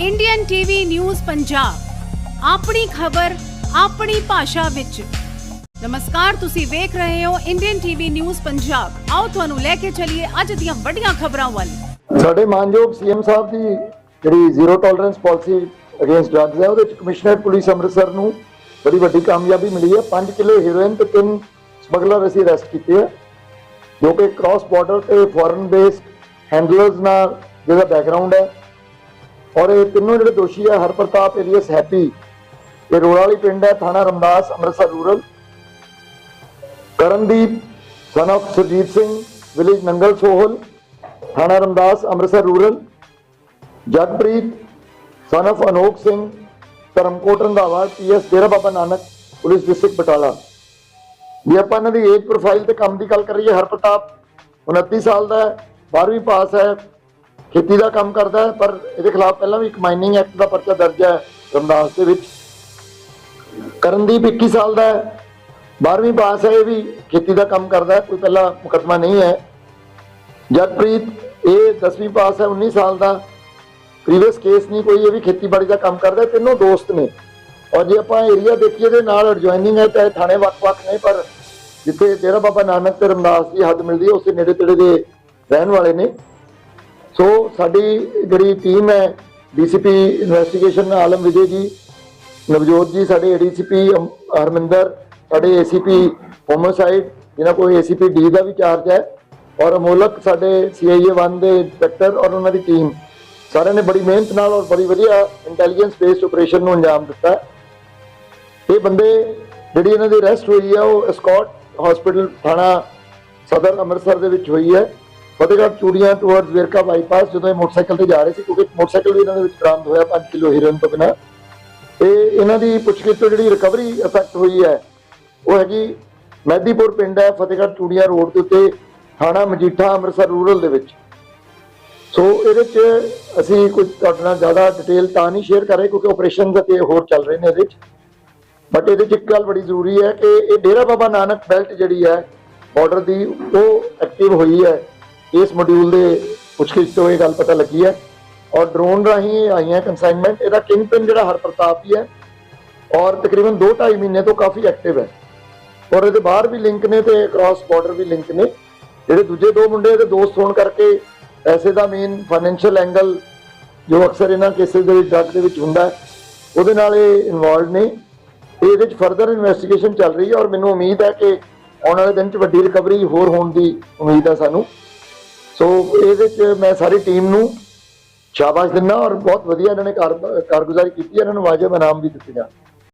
Indian TV news Punjab ਆਪਣੀ ਖਬਰ, ਆਪਣੀ ਭਾਸ਼ਾ ਵਿੱਚ। ਨਮਸਕਾਰ, ਤੁਸੀਂ ਵੇਖ ਰਹੇ ਹੋ ਇੰਡੀਅਨ ਟੀਵੀ ਨਿਊਜ਼ ਪੰਜਾਬ ਆਓ ਤੁਹਾਨੂੰ ਲੈ ਕੇ ਚੱਲੀਏ ਅੱਜ ਦੀਆਂ ਵੱਡੀਆਂ ਖਬਰਾਂ ਵੱਲ। ਸਾਡੇ ਮਾਨਯੋਗ ਸੀਐਮ ਸਾਹਿਬ ਦੀ ਜਿਹੜੀ zero tolerance policy against drugs ਹੈ, ਉਹਦੇ ਵਿੱਚ ਕਮਿਸ਼ਨਰ ਪੁਲਿਸ ਅੰਮ੍ਰਿਤਸਰ ਨੂੰ ਬੜੀ ਵੱਡੀ ਕਾਮਯਾਬੀ ਮਿਲੀ ਹੈ। 5 ਕਿਲੋ ਹੈਰੋਇਨ ਤੇ ਤਿੰਨ ਸਮਗਲਰ ਅਸੀਂ ਅਰੈਸਟ ਕੀਤੇ ਹੈ, ਜੋ ਕਿ ਕ੍ਰਾਸ ਬਾਰਡਰ ਤੇ ਫੋਰਨ ਬੇਸਡ ਹੈਂਡਲਰਸ ਨਾਲ ਜਿਹਦਾ ਬੈਕਗ੍ਰਾਉਂਡ ਹੈ ਔਰ ਇਹ ਤਿੰਨੋਂ ਜਿਹੜੇ ਦੋਸ਼ੀ ਹੈ ਹਰਪ੍ਰਤਾਪ ਏਲੀਅਸ ਹੈਪੀ, ਇਹ ਰੋੜਾ ਵਾਲੀ ਪਿੰਡ ਹੈ, ਥਾਣਾ Ramdas, Amritsar rural. Karandeep son of Surjit Singh village Nangal Sohal, ਥਾਣਾ Ramdas, Amritsar rural. Jagpreet son of Anokh Singh, Dharamkot, Randhawa PS Dera Baba Nanak, police district Batala. ਜੇ ਆਪਾਂ ਇਹਨਾਂ ਦੀ ਏਜ ਪ੍ਰੋਫਾਈਲ ਤੇ ਕੰਮ ਦੀ ਗੱਲ ਕਰੀਏ, ਹਰਪ੍ਰਤਾਪ 29 ਸਾਲ ਦਾ ਹੈ 12ਵੀਂ ਪਾਸ ਹੈ ਖੇਤੀ ਦਾ ਕੰਮ ਕਰਦਾ ਹੈ, ਪਰ ਇਹਦੇ ਖਿਲਾਫ ਪਹਿਲਾਂ ਵੀ ਇੱਕ ਮਾਈਨਿੰਗ ਐਕਟ ਦਾ ਪਰਚਾ ਦਰਜ ਹੈ, ਰਮਦਾਸ ਦੇ ਵਿੱਚ। ਕਰਨਦੀਪ 21 ਸਾਲ ਦਾ ਹੈ 12ਵੀਂ ਪਾਸ ਹੈ ਇਹ ਵੀ, ਖੇਤੀ ਦਾ ਕੰਮ ਕਰਦਾ ਹੈ, ਕੋਈ ਪਹਿਲਾ ਮੁਕੱਦਮਾ ਨਹੀਂ ਹੈ। ਜਗਪ੍ਰੀਤ, ਇਹ 10ਵੀਂ ਪਾਸ ਹੈ 19 ਸਾਲ ਦਾ। ਪ੍ਰੀਵੀਅਸ ਕੇਸ ਨਹੀਂ, ਕੋਈ ਇਹ ਵੀ ਖੇਤੀਬਾੜੀ ਦਾ ਕੰਮ ਕਰਦਾ, ਤਿੰਨੋਂ ਦੋਸਤ ਨੇ। ਔਰ ਜੇ ਆਪਾਂ ਏਰੀਆ ਦੇਖੀਏ ਦੇ ਨਾਲ ਐਡਜੋਇਨਿੰਗ ਹੈ, ਚਾਹੇ ਥਾਣੇ ਵੱਖ-ਵੱਖ ਨੇ, ਪਰ ਜਿੱਥੇ ਡੇਰਾ ਬਾਬਾ ਨਾਨਕ ਤੇ ਰਮਦਾਸ ਦੀ ਹੱਦ ਮਿਲਦੀ ਹੈ, ਉਸੇ ਨੇੜੇ ਤੇੜੇ ਦੇ ਰਹਿਣ ਵਾਲੇ ਨੇ। ਸੋ ਸਾਡੀ ਜਿਹੜੀ ਟੀਮ ਹੈ ਡੀਸੀਪੀ ਇਨਵੈਸਟੀਗੇਸ਼ਨ ਆਲਮ ਵਿਜੇ ਜੀ, ਨਵਜੋਤ ਜੀ, ਸਾਡੇ ਏਡੀਸੀਪੀ ਹਰਮਿੰਦਰ, ਸਾਡੇ ਏਸੀਪੀ ਹੋਮੋਸਾਈਡ ਜਿਨ੍ਹਾਂ ਕੋਲ ਏਸੀਪੀ ਡੀ ਦਾ ਵੀ ਚਾਰਜ ਹੈ, ਔਰ ਅਮੋਲਕ ਸਾਡੇ ਸੀਆਈਏ 1 ਦੇ ਇੰਸਪੈਕਟਰ ਔਰ ਉਹਨਾਂ ਦੀ ਟੀਮ ਸਾਰਿਆਂ ਨੇ ਬੜੀ ਮਿਹਨਤ ਨਾਲ ਔਰ ਬੜੀ ਵਧੀਆ ਇੰਟੈਲੀਜੈਂਸ ਬੇਸਡ ਆਪਰੇਸ਼ਨ ਨੂੰ ਅੰਜਾਮ ਦਿੱਤਾ। ਇਹ ਬੰਦੇ ਜਿਹੜੀ ਇਹਨਾਂ ਦੀ ਅਰੈਸਟ ਹੋਈ ਹੈ, ਉਹ ਸਕਾਟ ਹਸਪੀਟਲ ਥਾਣਾ ਸਦਰ ਅੰਮ੍ਰਿਤਸਰ ਦੇ ਵਿੱਚ ਹੋਈ ਹੈ। ਫਤਿਹਗੜ੍ਹ ਚੂੜੀਆਂ ਟੁਵਰਡਸ ਵੇਰਕਾ ਬਾਈਪਾਸ ਜਦੋਂ ਇਹ ਮੋਟਰਸਾਈਕਲ ਤੇ ਜਾ ਰਹੇ ਸੀ, ਕਿਉਂਕਿ ਮੋਟਰਸਾਈਕਲ ਵੀ ਇਹਨਾਂ ਦੇ ਵਿੱਚ ਬਰਾਮਦ ਹੋਇਆ 5 ਕਿਲੋ ਹੀਰੋਇਨ ਤੋਂ ਬਿਨਾਂ। ਇਹ ਇਹਨਾਂ ਦੀ ਪੁੱਛਗਿੱਛ ਤੋਂ ਜਿਹੜੀ ਰਿਕਵਰੀ ਇਫੈਕਟ ਹੋਈ ਹੈ, ਉਹ ਹੈਗੀ ਮਹਿਦੀਪੁਰ ਪਿੰਡ ਹੈ, ਫਤਿਹਗੜ੍ਹ ਚੂੜੀਆਂ ਰੋਡ ਦੇ ਉੱਤੇ, ਥਾਣਾ ਮਜੀਠਾ, ਅੰਮ੍ਰਿਤਸਰ ਰੂਰਲ ਦੇ ਵਿੱਚ। ਸੋ ਇਹਦੇ ਚ ਅਸੀਂ ਕੁਝ ਤੁਹਾਡੇ ਨਾਲ ਜ਼ਿਆਦਾ ਡਿਟੇਲ ਤਾਂ ਨਹੀਂ ਸ਼ੇਅਰ ਕਰ ਰਹੇ, ਕਿਉਂਕਿ ਆਪਰੇਸ਼ਨ ਅਤੇ ਹੋਰ ਚੱਲ ਰਹੇ ਨੇ ਇਹਦੇ ਚ। ਬਟ ਇਹਦੇ ਚ ਇੱਕ ਗੱਲ ਬੜੀ ਜ਼ਰੂਰੀ ਹੈ ਕਿ ਇਹ ਡੇਰਾ ਬਾਬਾ ਨਾਨਕ ਬੈਲਟ ਜਿਹੜੀ ਹੈ ਬਾਰਡਰ ਦੀ, ਉਹ ਐਕਟਿਵ ਹੋਈ ਹੈ। ਇਸ ਮੋਡਿਊਲ ਦੇ ਪੁੱਛਗਿੱਛ ਤੋਂ ਇਹ ਗੱਲ ਪਤਾ ਲੱਗੀ ਹੈ ਔਰ ਡਰੋਨ ਰਾਹੀਂ ਇਹ ਆਈਆਂ ਕਨਸਾਈਨਮੈਂਟ ਇਹਦਾ ਕਿੰਗ ਪਿਨ ਜਿਹੜਾ ਹਰਪ੍ਰਤਾਪ ਹੀ ਹੈ ਔਰ ਤਕਰੀਬਨ 2.5 ਮਹੀਨੇ ਤੋਂ ਕਾਫੀ ਐਕਟਿਵ ਹੈ। ਔਰ ਇਹਦੇ ਬਾਹਰ ਵੀ ਲਿੰਕ ਨੇ ਤੇ ਕ੍ਰਾਸ ਬਾਰਡਰ ਵੀ ਲਿੰਕ ਨੇ। ਜਿਹੜੇ ਦੂਜੇ ਦੋ ਮੁੰਡੇ ਦੇ ਦੋਸਤ ਹੋਣ ਕਰਕੇ ਪੈਸੇ ਦਾ ਮੇਨ ਫਾਈਨੈਂਸ਼ੀਅਲ ਐਂਗਲ ਜੋ ਅਕਸਰ ਇਹਨਾਂ ਕੇਸਿਸ ਦੇ ਵਿੱਚ ਡਰਗ ਦੇ ਵਿੱਚ ਹੁੰਦਾ ਉਹਦੇ ਨਾਲ ਇਹ ਇਨਵੋਲਡ ਨੇ। ਤੇ ਇਹਦੇ ਵਿੱਚ ਫਰਦਰ ਇਨਵੈਸਟੀਗੇਸ਼ਨ ਚੱਲ ਰਹੀ ਹੈ ਔਰ ਮੈਨੂੰ ਉਮੀਦ ਹੈ ਕਿ ਆਉਣ ਵਾਲੇ ਦਿਨ 'ਚ ਵੱਡੀ ਰਿਕਵਰੀ ਹੋਰ ਹੋਣ ਦੀ ਉਮੀਦ ਹੈ ਸਾਨੂੰ। ਸੋ ਇਹਦੇ 'ਚ ਮੈਂ ਸਾਰੀ ਟੀਮ ਨੂੰ ਸ਼ਾਬਾਸ਼ ਦਿੰਦਾ ਔਰ ਬਹੁਤ ਵਧੀਆ ਇਹਨਾਂ ਨੇ ਕਾਰਗੁਜ਼ਾਰੀ ਕੀਤੀ ਹੈ ਇਹਨਾਂ ਨੂੰ ਵਾਜਬ ਇਨਾਮ ਵੀ ਦਿੱਤੇ ਜਾਣ।